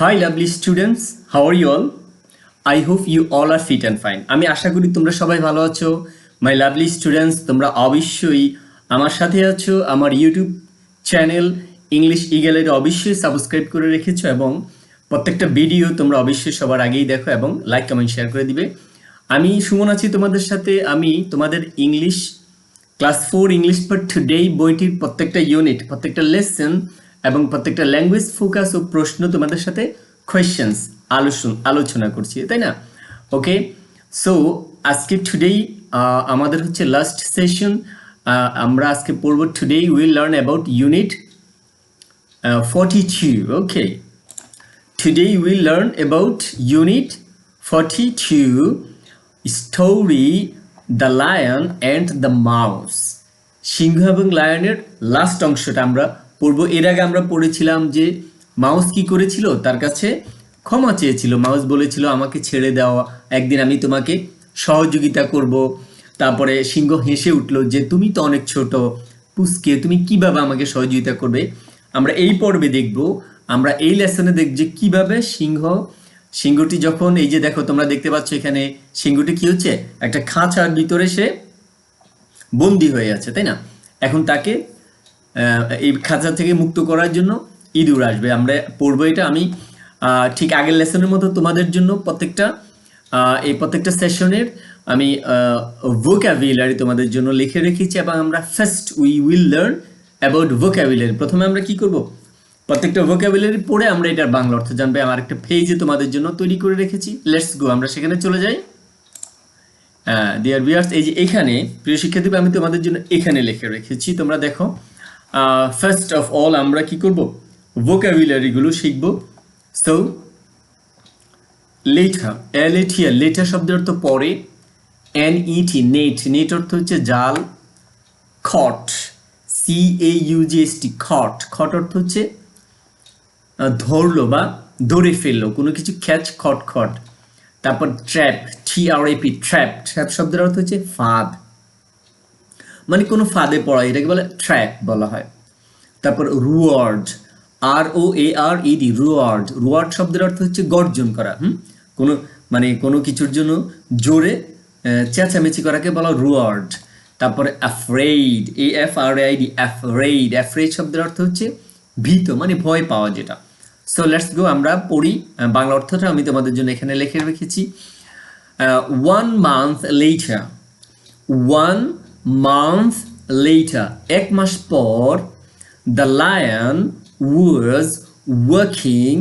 Hi lovely students how are you all I hope you all are fit and fine আমি আশা করি তোমরা সবাই ভালো আছো। মাই লাভলি স্টুডেন্টস তোমরা অবশ্যই আমার সাথে আছো। আমার ইউটিউব চ্যানেল ইংলিশ ইগেলের অবশ্যই সাবস্ক্রাইব করে রেখেছো এবং প্রত্যেকটা ভিডিও তোমরা অবশ্যই সবার আগেই দেখো এবং লাইক কমেন্ট শেয়ার করে দিবে। আমি সুমন আছি তোমাদের সাথে। আমি তোমাদের English class four English for today বইটির প্রত্যেকটা ইউনিট প্রত্যেকটা লেসন এবং প্রত্যেকটা ল্যাঙ্গুয়েজ ফোকাস ও প্রশ্ন তোমাদের সাথে কোয়েশ্চেন্স আলোচনা আলোচনা করছি, তাই না? ওকে সো আজকে টুডেই আমাদের হচ্ছে লাস্ট সেশন আমরা আজকে পড়ব today will learn about unit forty three okay Today we learn about Unit 42 Story the lion and the mouse সিংহ এবং লায়নের লাস্ট অংশটা আমরা পড়ব এর আগে আমরা পড়েছিলাম যে মাউস কি করেছিল? তার কাছে ক্ষমা চেয়েছিল। মাউস বলেছিল, আমাকে ছেড়ে দেওয়া একদিন আমি তোমাকে সহযোগিতা করব। তারপরে সিংহ হেসে উঠল যে, তুমি তো অনেক ছোট। পুস্কে তুমি কীভাবে আমাকে সহযোগিতা করবে? আমরা এই পর্বে দেখব, আমরা এই লেসনে দেখব যে কীভাবে সিংহ, সিংহটি যখন, এই যে দেখো, তোমরা দেখতে পাচ্ছ এখানে সিংহটি কি হচ্ছে? একটা খাঁচার ভিতরে সে বন্দি হয়ে আছে, তাই না? এখন তাকে এই খাঁচা থেকে মুক্ত করার জন্য ইঁদুর আসবে। আমরা পড়ব এটা। আমি ঠিক আগের লেসনের মতো তোমাদের জন্য প্রত্যেকটা এই প্রত্যেকটা সেশনের আমি ভোক্যাবুলারি তোমাদের জন্য লিখে রেখেছি এবং আমরা first we will learn about vocabulary প্রথমে আমরা কি করব? প্রত্যেকটা ভোক্যাবুলারি পড়ে আমরা এটার বাংলা অর্থ জানবে। আমার একটা পেজে তোমাদের জন্য তৈরি করে রেখেছি। লেটস গো আমরা সেখানে চলে যাই। ডিয়ার ভিউয়ার্স এই যে এখানে, প্রিয় শিক্ষার্থী, আমি তোমাদের জন্য এখানে লিখে রেখেছি। তোমরা দেখো ফার্স্ট অফ অল আমরা কি করব? ভোকাবুলারিগুলো শিখব। সো লেঠা এলেঠিয়া লেঠা শব্দের অর্থ পরে। এন ইটি নেট নেট অর্থ হচ্ছে জাল। খট সি এ ইউজিএসটি খট খট অর্থ হচ্ছে ধরলো বা ধরে ফেলল, কোনো কিছু খ্যাচ খট খট তারপর trap T R A P trap trap শব্দের অর্থ হচ্ছে ফাঁদ। মানে কোনো ফাঁদে পড়া, এটাকে বলে ট্র্যাপ বলা হয়। তারপর রুয়ার্ড আর ও এ আর ইডি রুয়ার্ড রুয়ার্ড শব্দের অর্থ হচ্ছে গর্জন করা, হুম? কোনো মানে কোনো কিছুর জন্য জোরে চেঁচামেচি করাকে বলা রুয়ার্ড তারপরে afraid A F R I D afraid afraid শব্দের অর্থ হচ্ছে ভীত মানে ভয় পাওয়া যেটা। সো লেটস গো আমরা পড়ি বাংলা অর্থটা আমি তোমাদের জন্য এখানে লিখে রেখেছি। One month later one month later এক মাস পর the lion was working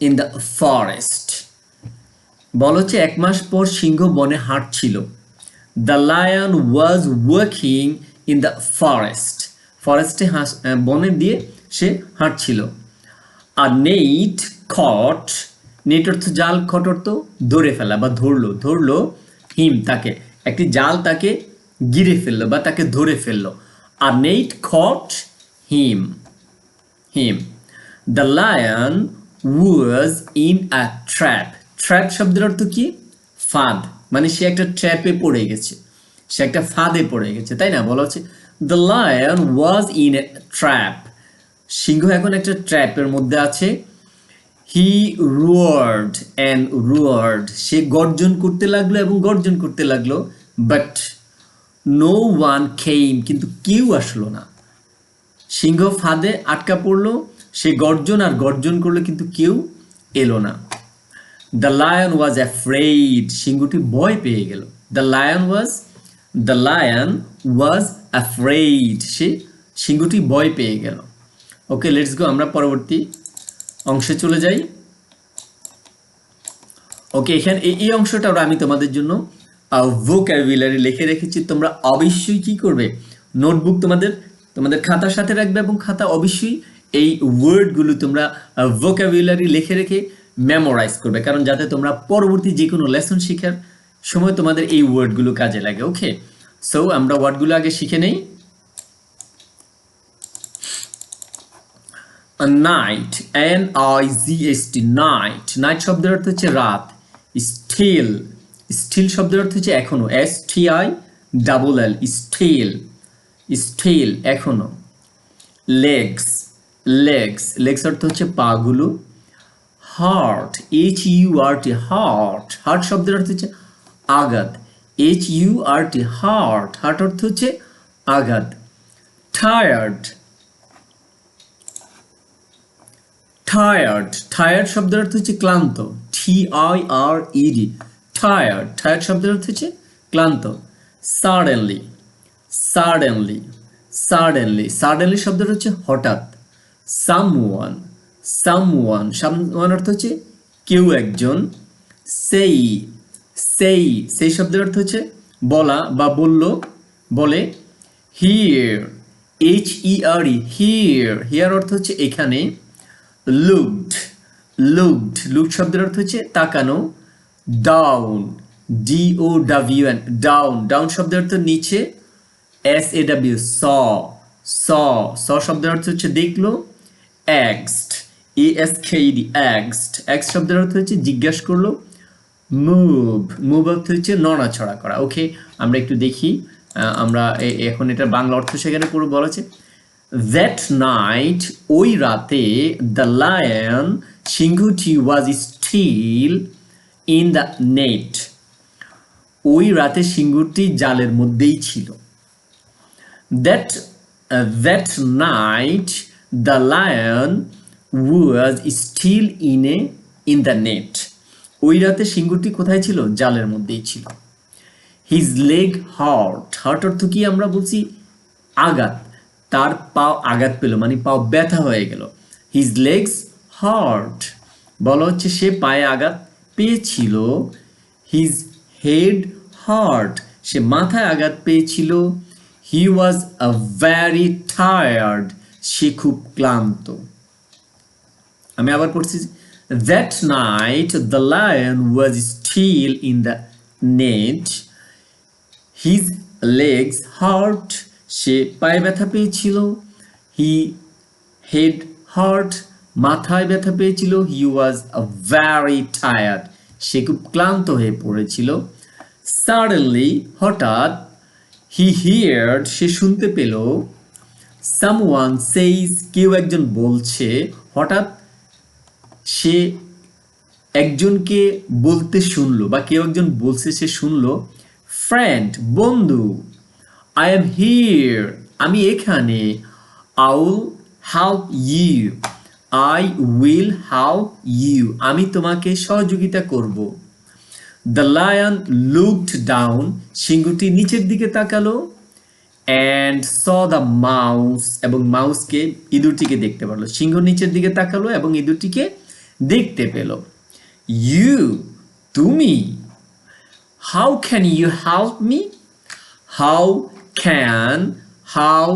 in the forest বল হচ্ছে এক মাস পর সিংহ বনে হাঁটছিল। The lion was working in the forest ফরেস্টে হাস বনে দিয়ে সে হাঁটছিল। আর নেইট খট নেট অর্থ জাল খট অর্থ ধরে ফেলা বা ধরলো ধরলো হিম তাকে। একটি জাল তাকে গিরে ফেলল বা তাকে ধরে ফেলল। আর নেইট খট him him the lion was in a trap trap শব্দের অর্থ কি? ফাঁদ। মানে সে একটা ট্র্যাপে পড়ে গেছে। সে একটা ফাঁদে পড়ে গেছে, তাই না? বলা হচ্ছে the lion was in a trap সিংহ এখন একটা ট্র্যাপের মধ্যে আছে। হি রুয়ার্ড অ্যান্ড রুয়ার্ড সে গর্জন করতে লাগল এবং গর্জন করতে লাগল বাট নো ওয়ান খেইম কিন্তু কেউ আসলো না। সিংহ ফাঁদে আটকা পড়ল, সে গর্জন আর গর্জন করল, কিন্তু কেউ এলো না। দ্য লায়ন ওয়াজ অ্যাফ্রেইড সিংহটি ভয় পেয়ে গেল। The lion was the lion was afraid সে, সিংহটি ভয় পেয়ে গেল। ওকে লেটস গো আমরা পরবর্তী অংশে চলে যাই। ওকে এখানে এই এই অংশটা আমি তোমাদের জন্য ভোক্যাবুলারি লিখে রেখেছি, তোমরা অবশ্যই কি করবে? নোটবুক তোমাদের তোমাদের খাতার সাথে রাখবে এবং খাতা অবশ্যই এই ওয়ার্ডগুলো তোমরা ভোক্যাবুলারি লিখে রেখে মেমোরাইজ করবে। কারণ যাতে তোমরা পরবর্তী যে কোনো লেসন শেখার সময় তোমাদের এই ওয়ার্ডগুলো কাজে লাগে ওকে সো আমরা ওয়ার্ডগুলো আগে শিখে নেই। Night N I G S T night night শব্দের অর্থ হচ্ছে রাত স্টিল স্টিল শব্দের অর্থ হচ্ছে এখনও। S T I double L still still এখনও। লেগস লেগস লেগস অর্থ হচ্ছে পাগুলো। Hurt H U R T hurt hurt শব্দের অর্থ হচ্ছে আঘাত। H U R T hurt hurt অর্থ হচ্ছে আঘাত। টায়ার্ড টায়ার্ড টায়ার্ড শব্দের অর্থ হচ্ছে ক্লান্ত। T I R E D tired tired শব্দের অর্থ হচ্ছে ক্লান্ত। সাডেনলি সাডেনলি সাডেনলি সাডেনলি শব্দের হচ্ছে হঠাৎ। সামওয়ান সামওয়ান সামওয়ান অর্থ হচ্ছে কেউ একজন। সেই সেই সেই শব্দের অর্থ হচ্ছে বলা বা বলল, বলে। Here H E R E here here অর্থ হচ্ছে এখানে। লুকড লুকড লুক শব্দের অর্থ হচ্ছে তাকানো। Down D O W N down down শব্দের অর্থ নিচে এস এ ডাব্লিউ স স স শব্দের অর্থ হচ্ছে দেখল এক্সড এ এস খেইডি এক্সড এক্স শব্দের অর্থ হচ্ছে জিজ্ঞাসা করল মুভ মুভ অর্থ হচ্ছে নড়াচড়া করা ওকে আমরা একটু দেখি আমরা এখন এটা বাংলা অর্থ সেখানে পুরো বলা আছে দ্যাট নাইট ওই রাতে the lion সিংহটি was still in the net ওই রাতে সিংহটি জালের মধ্যেই ছিল। That that night the lion lion still in a in the net ওই রাতে সিংহটি কোথায় ছিল? জালের মধ্যেই ছিল। হিজ লেগ হার্ট হার্ট অর্থ কি আমরা বলছি? আঘাত। তার পাও আঘাত পেল মানে পাও ব্যথা হয়ে গেল। হিজ লেগস হার্ট বলা হচ্ছে সে পায়ে আঘাত পেয়েছিল হিজ হেড হার্ট সে মাথায় আঘাত পেয়েছিল। হি ওয়াজ আ ভ্যারি টায়ার্ড সে খুব ক্লান্ত। আমি আবার পড়ছি that night the lion was still in the net his legs hurt সে পায়ে ব্যথা পেয়েছিল। হি হেড হার্ট মাথায় ব্যথা পেয়েছিল। হি ওয়াজ আ ভ্যারি টায়ার্ড সে খুব ক্লান্ত হয়ে পড়েছিল। সাডেনলি হঠাৎ হি হিয়ার্ড সে শুনতে পেল সামওয়ান সেইজ কেউ একজন বলছে, হঠাৎ সে একজনকে বলতে শুনলো বা কেউ একজন বলছে, সে শুনলো ফ্রেন্ড বন্ধু আই এম হিয়ার আমি এখানে I'll help you I will help you আমি তোমাকে সহযোগিতা করব। দ্য লায়ন লুকড ডাউন সিংহটি নিচের দিকে তাকালো অ্যান্ড স দ্য মাউস এবং মাউসকে ইঁদুরটিকে দেখতে পারল। সিংহ নিচের দিকে তাকালো এবং ইঁদুরটিকে দেখতে পেল। ইউ তুমি how can you help me how can how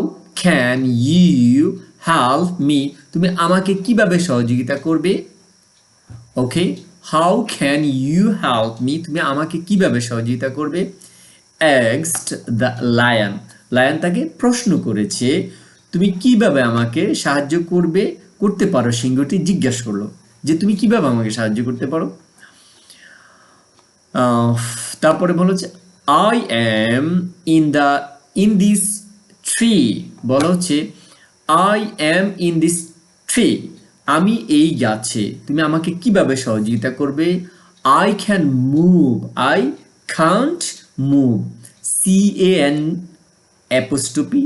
can you help me, তুমি আমাকে কীভাবে সহযোগিতা করবে? Okay, how can you help me? তুমি আমাকে কীভাবে সহযোগিতা করবে? এক্সট দ্য লায়ন। লায়ন তাকে প্রশ্ন করেছে, তুমি কীভাবে আমাকে সাহায্য করবে? করতে পারো, সিংহটি জিজ্ঞাসা করল, যে তুমি কীভাবে আমাকে সাহায্য করতে পারো? তারপরে বলো হচ্ছে I am in the in this tree বলা হচ্ছে I am in this tree আমি এই গাছে। তুমি আমাকে কীভাবে সহযোগিতা করবে? I can move I can't move C A N apostrophe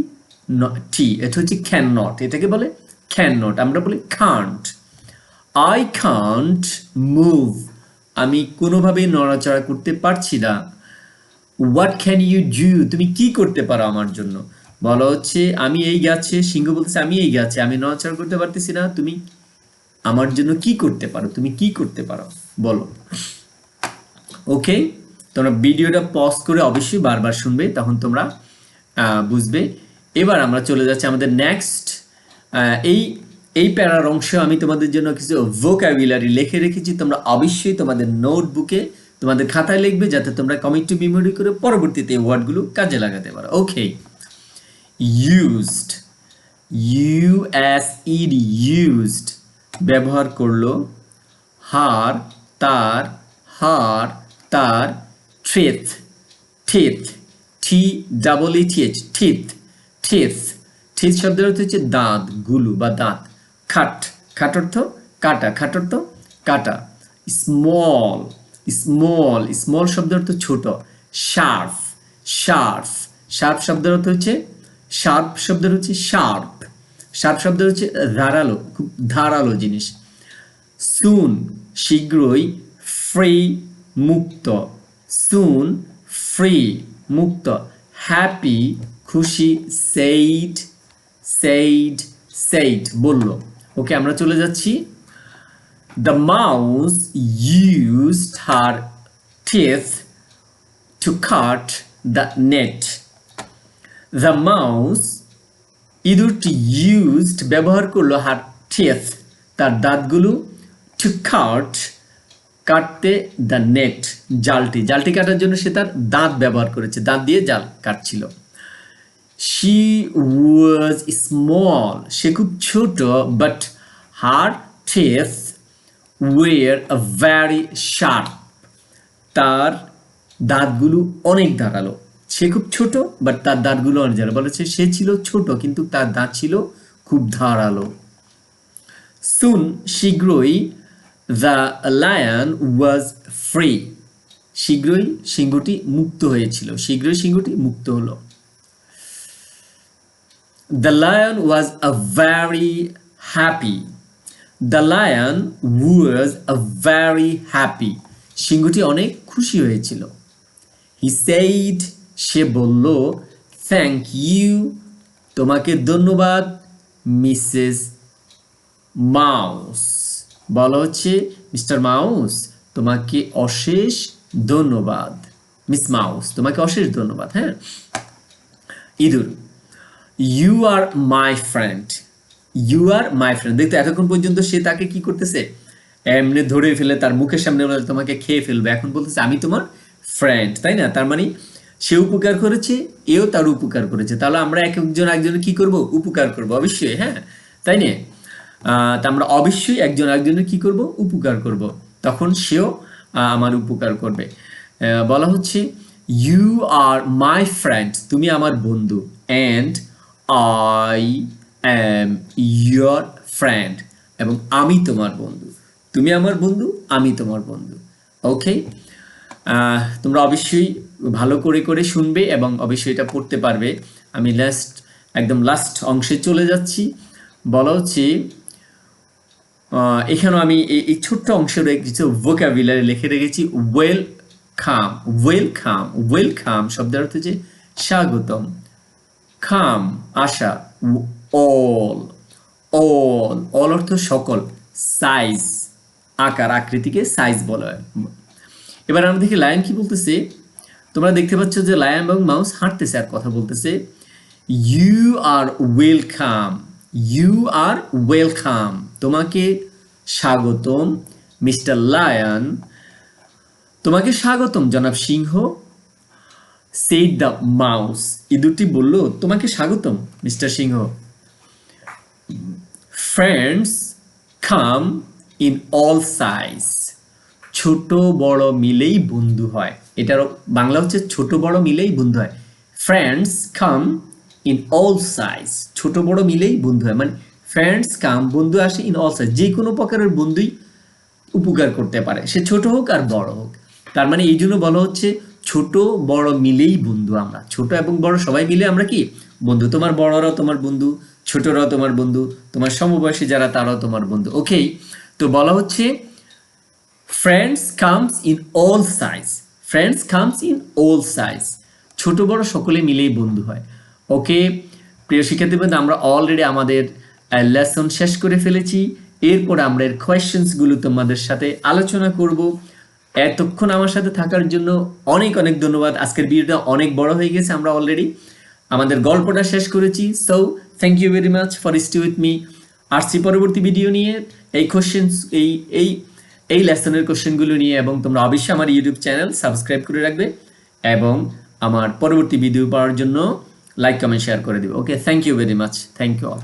T এটা হচ্ছে ক্যান নট এটাকে বলে ক্যান নট আমরা বলি খান্ট আই কান্ট মুভ আমি কোনোভাবেই নড়াচড়া করতে পারছি না। হোয়াট ক্যান ইউ ডু তুমি কি করতে পারো আমার জন্য? বলা হচ্ছে, আমি এই গাছে, সিংহ বলতেছে, আমি এই গাছে, আমি নড়াচড়া করতে পারতেছি না, তুমি আমার জন্য কি করতে পারো, তুমি কি করতে পারো, বলো। ওকে, তোমরা ভিডিওটা পজ করে অবশ্যই বারবার শুনবে, তখন তোমরা বুঝবে। এবার আমরা চলে যাচ্ছি আমাদের নেক্সট এই এই প্যারার অংশ আমি তোমাদের জন্য কিছু ভোকাবুলারি লিখে রেখেছি, তোমরা অবশ্যই তোমাদের নোটবুকে তোমাদের খাতায় লিখবে, যাতে তোমরা কমিট মেমোরি করে পরবর্তীতে ওয়ার্ডগুলো কাজে লাগাতে পারো। Okay used U S E D used ব্যবহার করল, হার, তার হার, তার ট্রেথ ঠিথ T double E T H ঠিথ ঠিথ ঠিথ শব্দের অর্থ হচ্ছে দাঁত গুলু বা দাঁত খাট খাট অর্থ কাটা খাট অর্থ কাটা স্মল স্মল স্মল শব্দের অর্থ ছোট শার্প শার্প শার্প শব্দের অর্থ হচ্ছে শার্প শব্দের হচ্ছে শার্প। শার্প শব্দের হচ্ছে ধারালো, খুব ধারালো জিনিস। সুন শীঘ্রই ফ্রি মুক্ত। সুন ফ্রি মুক্ত। হ্যাপি, খুশি, সেইড সেইড সেইড বলল। ওকে, আমরা চলে যাচ্ছি। The mouse used her teeth to cut the net. The mouse ইঁদুরটি ইউজড ব্যবহার করল হার টেথ তার দাঁতগুলো টু কাট কাটতে দ্য নেট জালটি। জালটি কাটার জন্য সে তার দাঁত ব্যবহার করেছে, দাঁত দিয়ে জাল কাটছিল। শি ওয়াজ স্মল সে খুব ছোট but her teeth were very sharp তার দাঁতগুলো অনেক ধারালো। সে খুব ছোট বাট তার দাঁতগুলো অনেক ধারালো বলেছে সে ছিল ছোট, কিন্তু তার দাঁত ছিল খুব ধারালো। সুন শীঘ্রই দ্য লায়ন ওয়াজ ফ্রি। শীঘ্রই সিংহটি মুক্ত হয়েছিল। শীঘ্রই সিংহটি মুক্ত হলো। The lion was a very happy. The lion was a very happy. সিংহটি অনেক খুশি হয়েছিল। হি সেইড সে বলল থ্যাংক ইউ তোমাকে ধন্যবাদ, মিসেস মাউস। বলা হচ্ছে, মিস্টার মাউস, তোমাকে অশেষ ধন্যবাদ। মিস মাউস, তোমাকে অশেষ ধন্যবাদ হ্যাঁ? ইঁদুর you are my friend you are my friend দেখতে, এতক্ষণ পর্যন্ত সে তাকে কি করতেছে? এমনি ধরে ফেলে, তার মুখের সামনে তোমাকে খেয়ে ফেলবে। এখন বলতেছে, আমি তোমার ফ্রেন্ড তাই না? তার মানে সে উপকার করেছে, এও তার উপকার করেছে। তাহলে আমরা এক একজন একজনের কি করব? উপকার করব, অবশ্যই হ্যাঁ? তাই না? তা আমরা অবশ্যই একজন একজনের কি করব? উপকার করব। তখন সেও আমার উপকার করবে। বলা হচ্ছে ইউ আর মাই ফ্রেন্ড তুমি আমার বন্ধু and I am your friend এবং আমি তোমার বন্ধু। তুমি আমার বন্ধু, আমি তোমার বন্ধু। ওকে তোমরা অবশ্যই ভালো করে করে শুনবে এবং অবশ্যই এটা পড়তে পারবে। আমি লাস্ট একদম লাস্ট অংশে চলে যাচ্ছি। বলা হচ্ছে এখানেও আমি এই ছোট্ট অংশে কিছু ভোকাবুলারি লিখে রেখেছি। ওয়েল খাম ওয়েল খাম ওয়েল খাম শব্দের অর্থ হচ্ছে স্বাগতম। খাম আশা অল অল অল অর্থ সকল সাইজ আকার, আকৃতিকে সাইজ বলা হয়। এবার আমরা দেখি লায়ন কি বলতেছে? তোমরা দেখতে পাচ্ছ যে লায়ন এবং মাউস হাঁটতেছে আর কথা বলতেছে you are welcome you are welcome তোমাকে স্বাগতম, মিস্টার লায়ন। তোমাকে স্বাগতম, জনাব সিংহ। সেইড দ্য মাউস ইঁদুরটি বলল, তোমাকে স্বাগতম, mister Singh. Friends come in all size ছোট, বড় মিলেই বন্ধু হয়। এটার বাংলা হচ্ছে ছোট বড় মিলেই বন্ধু হয়। Friends come in all size ছোট বড় মিলেই বন্ধু হয়। মানে ফ্রেন্ডস কাম বন্ধু আসে ইন অল সাইজ যে কোনো প্রকারের বন্ধুই উপকার করতে পারে। সে ছোট হোক আর বড় হোক। তার মানে এই জন্য বলা হচ্ছে ছোট বড় মিলেই বন্ধু আমরা। ছোট এবং বড় সবাই মিলে আমরা কি? বন্ধু, তোমার বড়রাও তোমার বন্ধু, ছোটরাও তোমার বন্ধু, তোমার সমবয়সী যারা তারাও তোমার বন্ধু। ওকেই তো বলা হচ্ছে friends comes in all size friends comes in all size ছোট, বড় সকলে মিলেই বন্ধু হয়। ওকে, প্রিয় শিক্ষার্থীবৃন্দ, আমরা অলরেডি আমাদের লেসন শেষ করে ফেলেছি। এরপর আমরা এর কোয়েশ্চেন্সগুলো তোমাদের সাথে আলোচনা করব। এতক্ষণ আমার সাথে থাকার জন্য অনেক অনেক ধন্যবাদ। আজকের ভিডিওটা অনেক বড় হয়ে গেছে আমরা অলরেডি আমাদের গল্পটা শেষ করেছি। So thank you very much for stay with me আসছি পরবর্তী ভিডিও নিয়ে। এই কোশ্চেন্স এই এই এই লেসনের কোশ্চেনগুলো নিয়ে এবং তোমরা অবশ্যই আমার ইউটিউব চ্যানেল সাবস্ক্রাইব করে রাখবে এবং আমার পরবর্তী ভিডিও পাওয়ার জন্য লাইক কমেন্ট শেয়ার করে দিবে। Okay thank you very much thank you all